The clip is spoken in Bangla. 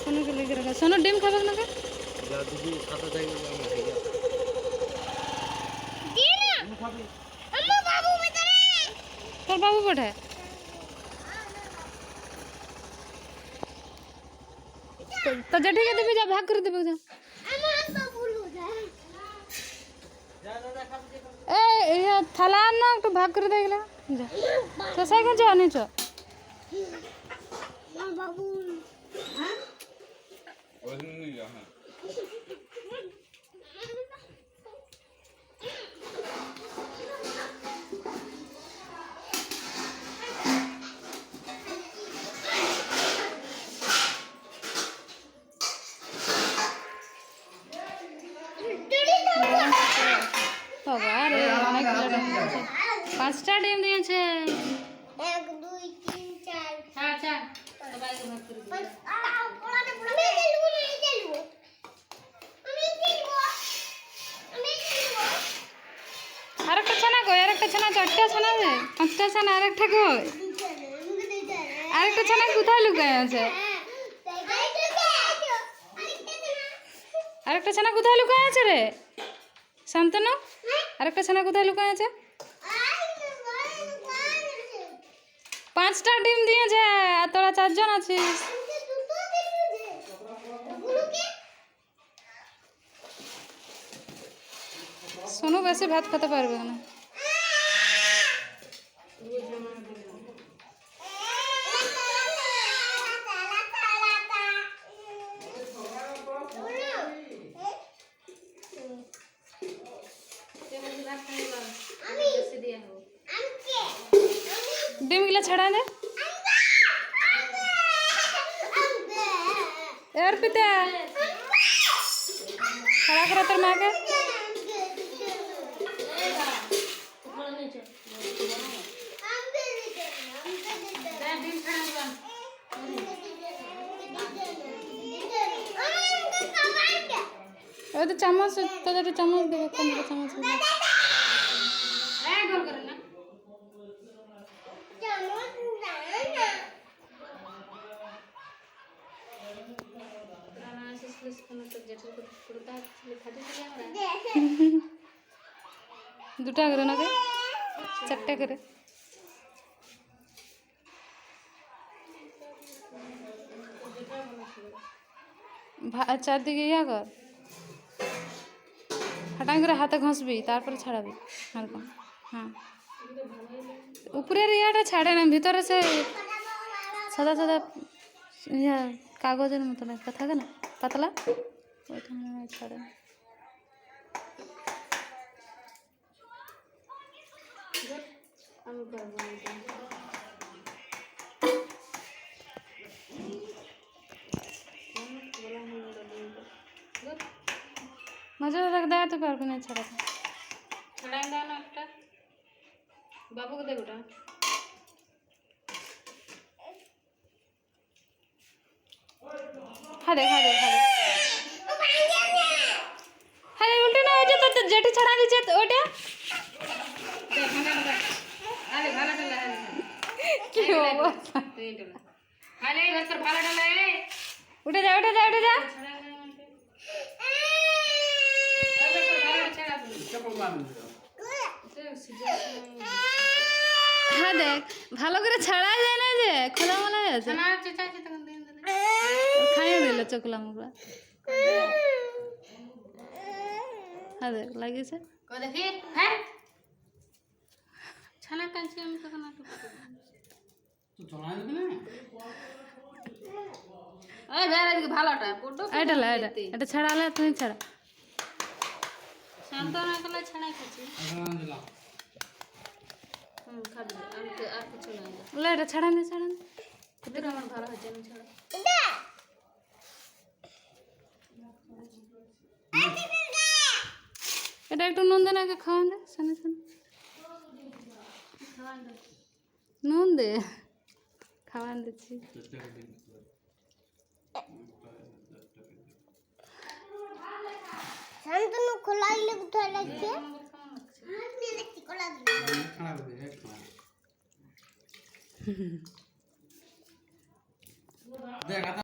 সোনুকে লেগে রাখা সোনু ডিম খাবে না কে? যা দিদি খাতা যাই আমি খাই তোর বাবু কোথায় তো- তো জেঠিকে দেবে যা ভাগ করে দেবে যা এই ইয়ে থালা আন না একটু ভাগ করে দেখলে যা। তো সাইকেল যা নিচ বাবা রে পাঁচটা ডিম দিয়েছে এক দুই তিন চার। হ্যাঁ সবাইকে ভাগ করে খেলব। আরেকটা ছানা কই? আরেকটা ছানা চারটা ছানা আছে পাঁচটা ছানা কই হবে, আমাকে দিতে হবে। আরেকটা ছানা কোথায় লুকায় আছে? না। আরেকটা ছানা কোথায় লুকায় আছে রে? শান্তনু? আরেকটা ছানা কোথায় লুকায় আছে আরেকটা বড় দোকান আছে। পাঁচটা ডিম দিয়েছে আর তোরা চারজন আছিস। সোনু বেশি ভাত খেতে পারবে না। ডিমগুলো ছাড়া দে। এর পিতা ছাড়া করে তোর মাকে। ওই তো চামচ তোদের চামচ দেবে কোন দিকে চামচ দেবে দুটা করে নাকি? চারটা করে। চারদিকে ইয়া কর। হাঁটাই করে হাতে ঘষবি, তারপরে ছাড়াবি। এরকম হ্যাঁ। উপরের ইয়াটা ছাড়ে না, ভিতরে সে সাদা সাদা ইয়া কাগজের মতন একটা থাকে না, পাতলা? ওইটা মনে ছাড়ে না। আমি পারব। মাঝে রাখ দেখাতে পারবে না ছাড়াতে ছাড়াই দাও না একটা বাবুকে দেবো ওটা হ্যাঁ দেখ হ্যাঁ দেখ হ্যাঁ দেখ হ্যাঁ উল্টে না ওইটা তো যেটি ছাড়া দিচ্ছে তো ওইটা কি অবস্থা? উঠে যা উঠে যা উঠে যা। হ্যাঁ দেখ ভালো করে ছাড়া যায় না যে খোলা মোলা আছে খাইয়ে দিল চকলা মুকলা হ্যাঁ দেখ লাগিয়েছে ছানা কাঁচি আমি তখন একটু ভালোটা বড্ড এটা লা এটা এটা ছাড়ালে তুমি ছাড়া শান্তনা গেলে ছাড়াই খাচ্ছি হুম খাবি আর আর কিছু নাই লা এটা ছাড়া নে ছাড়া নে তোদের আমার ভালো হচ্ছে আমি ছাড়া এটা একটু নুন দেন আগে খাওয়ান দে শোনে শোনে নুন দে খাওয়ান দিচ্ছি। শান্তনু খোলা দিলে কোথায় লাগছে দেখ